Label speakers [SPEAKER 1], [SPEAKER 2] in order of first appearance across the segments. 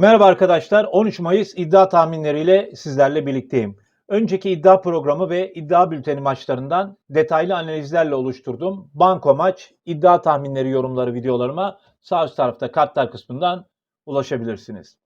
[SPEAKER 1] Merhaba arkadaşlar. 13 Mayıs iddia tahminleriyle sizlerle birlikteyim. Önceki iddia programı ve iddia bülteni maçlarından detaylı analizlerle oluşturduğum banko maç, iddia tahminleri, yorumları videolarıma sağ üst tarafta kartlar kısmından ulaşabilirsiniz.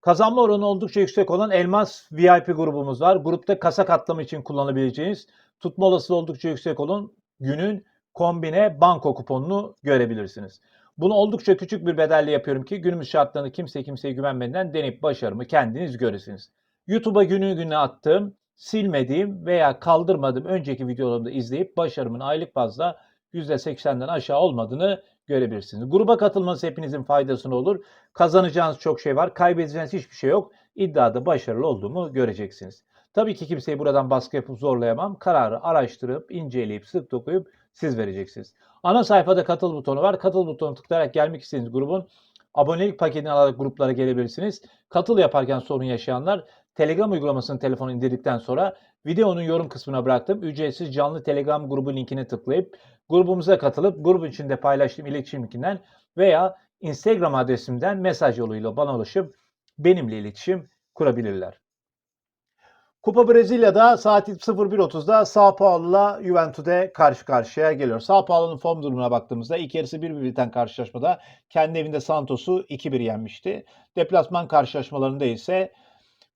[SPEAKER 1] Kazanma oranı oldukça yüksek olan Elmas VIP grubumuz var. Grupta kasa katlama için kullanabileceğiniz tutma olasılığı oldukça yüksek olan günün kombine banko kuponunu görebilirsiniz. Bunu oldukça küçük bir bedelle yapıyorum ki günümüz şartlarında kimse kimseye güvenmeden deneyip başarımı kendiniz göresiniz. YouTube'a günü gününe attığım, silmediğim veya kaldırmadığım önceki videolarımda izleyip başarımın aylık bazda %80'den aşağı olmadığını görebilirsiniz. Gruba katılmanız hepinizin faydasına olur. Kazanacağınız çok şey var, kaybedeceğiniz hiçbir şey yok. İddiada başarılı olduğumu göreceksiniz. Tabii ki kimseyi buradan baskı yapıp zorlayamam. Kararı araştırıp, inceleyip, sık dokuyup siz vereceksiniz. Ana sayfada katıl butonu var. Katıl butonu tıklayarak gelmek istediğiniz grubun abonelik paketini alarak gruplara gelebilirsiniz. Katıl yaparken sorun yaşayanlar Telegram uygulamasını telefonu indirdikten sonra videonun yorum kısmına bıraktım. Ücretsiz canlı Telegram grubu linkine tıklayıp grubumuza katılıp grubun içinde paylaştığım iletişim linkinden veya Instagram adresimden mesaj yoluyla bana ulaşıp benimle iletişim kurabilirler. Kupa Brezilya'da saat 01.30'da Sao Paulo'la Juventus'e karşı karşıya geliyor. Sao Paulo'nun form durumuna baktığımızda ilk yarısı 1-1 biten karşılaşmada kendi evinde Santos'u 2-1 yenmişti. Deplasman karşılaşmalarında ise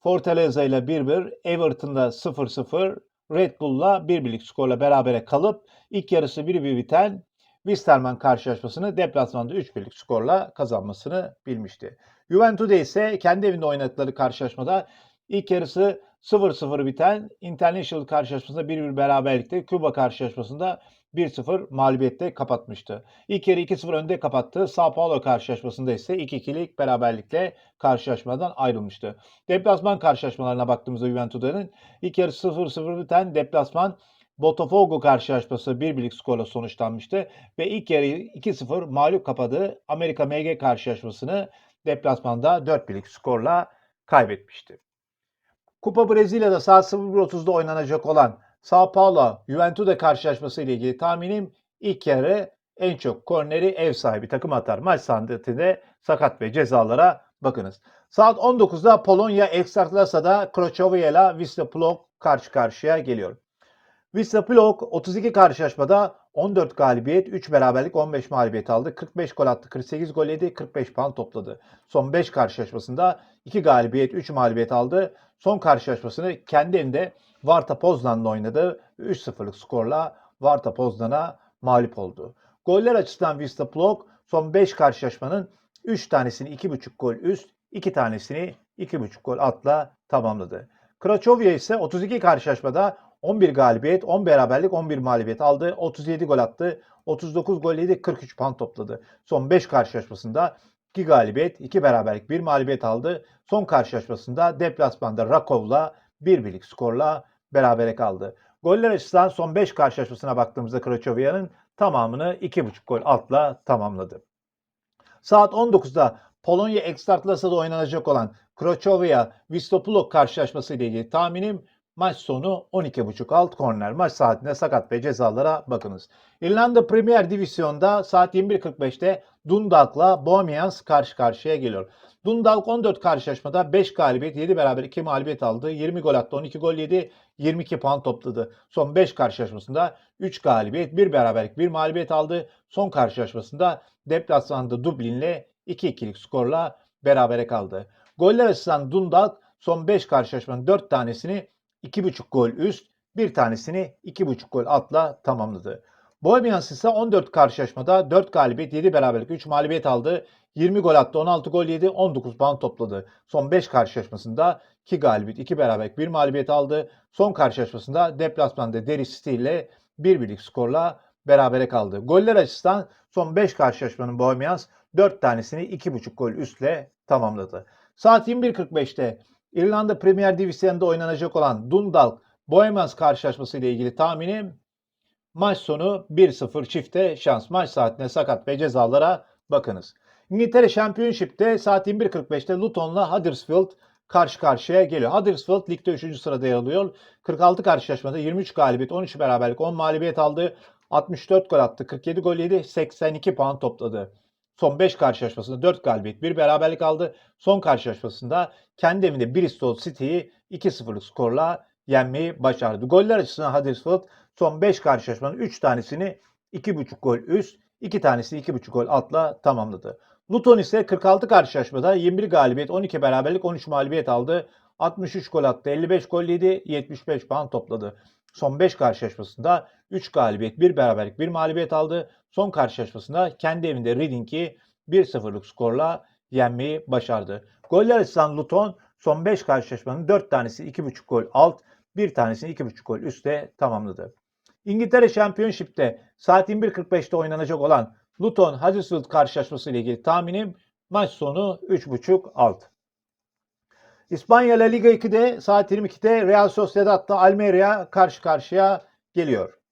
[SPEAKER 1] Fortaleza ile 1-1, Everton'da 0-0, Red Bull'la 1-1'lik skorla berabere kalıp ilk yarısı 1-1 biten Wisterman karşılaşmasını deplasmanda 3-1'lik skorla kazanmasını bilmişti. Juventus'de ise kendi evinde oynadıkları karşılaşmada ilk yarısı 0-0 biten International karşılaşmasında 1-1 beraberlikte Küba karşılaşmasında 1-0 mağlubiyette kapatmıştı. İlk yarı 2-0 önde kapattı. Sao Paulo karşılaşmasında ise 2-2'lik beraberlikle karşılaşmadan ayrılmıştı. Deplasman karşılaşmalarına baktığımızda Juventus'un ilk yarı 0-0 biten deplasman Botafogo karşılaşması 1-1'lik skorla sonuçlanmıştı ve ilk yarı 2-0 mağlup kapadığı Amerika MG karşılaşmasını deplasmanda 4-1'lik skorla kaybetmişti. Kupa Brezilya'da saat 01.30'da oynanacak olan Sao Paulo Juventude karşılaşması ile ilgili tahminim ilk yarı en çok korneri ev sahibi takım atar. Maç saatinde sakat ve cezalara bakınız. Saat 19'da Polonya Ekstraklasa'da Crocovia ile Wisla Plock karşı karşıya geliyor. Wisla Plock 32 karşılaşmada 14 galibiyet, 3 beraberlik, 15 mağlubiyet aldı. 45 gol attı, 48 gol yedi, 45 puan topladı. Son 5 karşılaşmasında 2 galibiyet, 3 mağlubiyet aldı. Son karşılaşmasını kendi evinde Varta Poznan'la oynadı. 3-0'lık skorla Varta Poznan'a mağlup oldu. Goller açısından Wisla Plock son 5 karşılaşmanın 3 tanesini 2.5 gol üst, 2 tanesini 2.5 gol atla tamamladı. Cracovia ise 32 karşılaşmada 11 galibiyet, 10 beraberlik, 11 mağlubiyet aldı. 37 gol attı. 39 gol yedi, 43 puan topladı. Son 5 karşılaşmasında 2 galibiyet, 2 beraberlik, 1 mağlubiyet aldı. Son karşılaşmasında deplasmanda Rakov'la 1-1'lik skorla berabere kaldı. Goller açısından son 5 karşılaşmasına baktığımızda Krachovia'nın tamamını 2.5 gol altla tamamladı. Saat 19'da Polonya Ekstraklasa'da oynanacak olan Crocovia Vistopulok karşılaşması ile ilgili tahminim maç sonu 12.5 alt korner. Maç saatinde sakat ve cezalara bakınız. İrlanda Premier Divizyon'da saat 21.45'te Dundalk'la Bohemians karşı karşıya geliyor. Dundalk 14 karşılaşmada 5 galibiyet, 7 beraber 2 mağlubiyet aldı. 20 gol attı, 12 gol yedi, 22 puan topladı. Son 5 karşılaşmasında 3 galibiyet, 1 beraberlik, 1 mağlubiyet aldı. Son karşılaşmasında deplasmanda Dublin'le 2-2'lik skorla berabere kaldı. Goller açısından Dundalk son 5 karşılaşmanın 4 tanesini 2.5 gol üst, bir tanesini 2.5 gol atla tamamladı. Bohemians ise 14 karşılaşmada 4 galibiyet, 7 beraberlik, 3 mağlubiyet aldı. 20 gol attı, 16 gol yedi, 19 puan topladı. Son 5 karşılaşmasında 2 galibiyet, 2 beraberlik, 1 mağlubiyet aldı. Son karşılaşmasında deplasmanda Derry City ile 1-1'lik skorla berabere kaldı. Goller açısından son 5 karşılaşmanın Bohemians 4 tanesini 2.5 gol üstle tamamladı. Saat 21.45'te İrlanda Premier Divisiyonu'nda oynanacak olan Dundalk Bohemians karşılaşması ile ilgili tahminim maç sonu 1-0 çifte şans. Maç saatine sakat ve cezalara bakınız. İngiltere Championship'te saat 21.45'te Luton'la Huddersfield karşı karşıya geliyor. Huddersfield ligde 3. sırada yer alıyor. 46 karşılaşmada 23 galibiyet, 13 beraberlik, 10 mağlubiyet aldı. 64 gol attı, 47 gol yedi, 82 puan topladı. Son 5 karşılaşmasında 4 galibiyet, 1 beraberlik aldı. Son karşılaşmasında kendi evinde Bristol City'yi 2-0'lık skorla yenmeyi başardı. Goller açısından Huddersfield son 5 karşılaşmanın 3 tanesini 2.5 gol üst, 2 tanesi 2.5 gol altla tamamladı. Luton ise 46 karşılaşmada 21 galibiyet, 12 beraberlik, 13 mağlubiyet aldı. 63 gol attı, 55 gol yedi, 75 puan topladı. Son 5 karşılaşmasında 3 galibiyet, 1 beraberlik, 1 mağlubiyet aldı. Son karşılaşmasında kendi evinde Reading'i 1-0'lık skorla yenmeyi başardı. Goller açısından Luton son 5 karşılaşmanın 4 tanesi 2.5 gol alt, 1 tanesini 2.5 gol üstte tamamladı. İngiltere Championship'te saat 21.45'te oynanacak olan Luton Huddersfield karşılaşması ile ilgili tahminim maç sonu 3.5 alt. İspanya La Liga 2'de saat 22'de Real Sociedad'da Almeria karşı karşıya geliyor.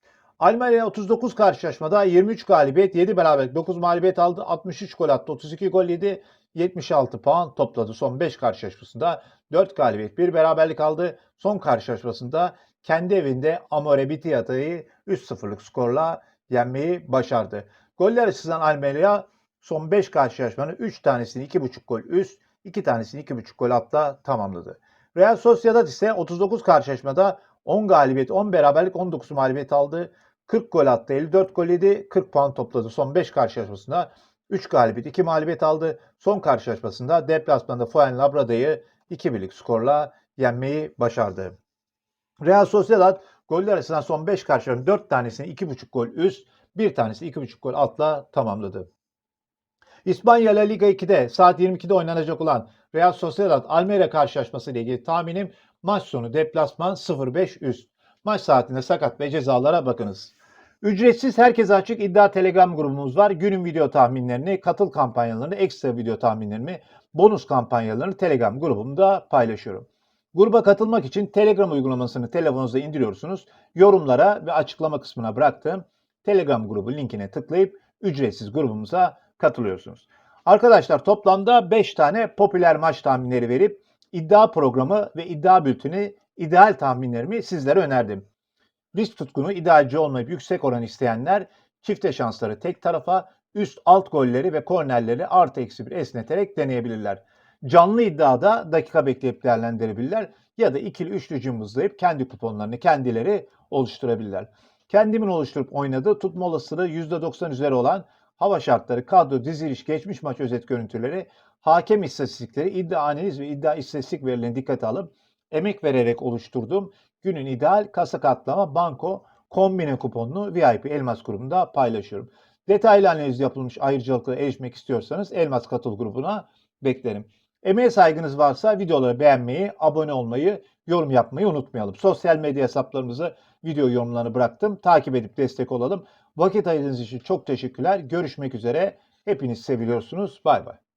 [SPEAKER 1] Almeria 39 karşılaşmada 23 galibiyet, 7 beraberlik, 9 mağlubiyet aldı. 63 gol attı, 32 gol yedi. 76 puan topladı son 5 karşılaşmasında. 4 galibiyet, 1 beraberlik aldı. Son karşılaşmasında kendi evinde Amore Bitiata'yı 3-0'lık skorla yenmeyi başardı. Goller açısından Almeria son 5 karşılaşmanın 3 tanesini 2.5 gol üst, 2 tanesini 2.5 gol altta tamamladı. Real Sociedad ise 39 karşılaşmada 10 galibiyet, 10 beraberlik, 19 mağlubiyet aldı. 40 gol attı, 54 gol yedi, 40 puan topladı. Son 5 karşılaşmasında 3 galibiyet, 2 mağlubiyet aldı. Son karşılaşmasında deplasmanda Fuenlabrada'yı 2-1'lik skorla yenmeyi başardı. Real Sociedad goller arasından son 5 karşılaşmanın 4 tanesini 2.5 gol üst, 1 tanesi 2.5 gol altla tamamladı. İspanya La Liga 2'de saat 22'de oynanacak olan Real Sociedad Almeria karşılaşması ile ilgili tahminim maç sonu deplasman 0-5 üst. Maç saatinde sakat ve cezalara bakınız. Ücretsiz herkese açık iddia telegram grubumuz var. Günün video tahminlerini, katıl kampanyalarını, ekstra video tahminlerimi, bonus kampanyalarını telegram grubumda paylaşıyorum. Gruba katılmak için telegram uygulamasını telefonunuzda indiriyorsunuz. Yorumlara ve açıklama kısmına bıraktığım telegram grubu linkine tıklayıp ücretsiz grubumuza katılıyorsunuz. Arkadaşlar toplamda 5 tane popüler maç tahminleri verip iddia programı ve iddia bülteni ideal tahminlerimi sizlere önerdim. Risk tutkunu idealci olmayıp yüksek oran isteyenler çifte şansları tek tarafa üst alt golleri ve kornerleri artı eksi bir esneterek deneyebilirler. Canlı iddiada dakika bekleyip değerlendirebilirler ya da ikili üçlü cımbızlayıp kendi kuponlarını kendileri oluşturabilirler. Kendimin oluşturup oynadığı tutma olasılığı %90 üzeri olan hava şartları, kadro, diziliş, geçmiş maç özet görüntüleri, hakem istatistikleri, iddia analiz ve iddia istatistik verilerini dikkate alıp emek vererek oluşturduğum günün ideal kasa katlama banko kombine kuponunu VIP Elmas grubunda paylaşıyorum. Detaylı analiz yapılmış ayrıcalıklara erişmek istiyorsanız Elmas Katıl grubuna beklerim. Emeğe saygınız varsa videoları beğenmeyi, abone olmayı, yorum yapmayı unutmayalım. Sosyal medya hesaplarımızı video yorumlarını bıraktım. Takip edip destek olalım. Vakit ayırdığınız için çok teşekkürler. Görüşmek üzere. Hepiniz seviliyorsunuz. Bay bay.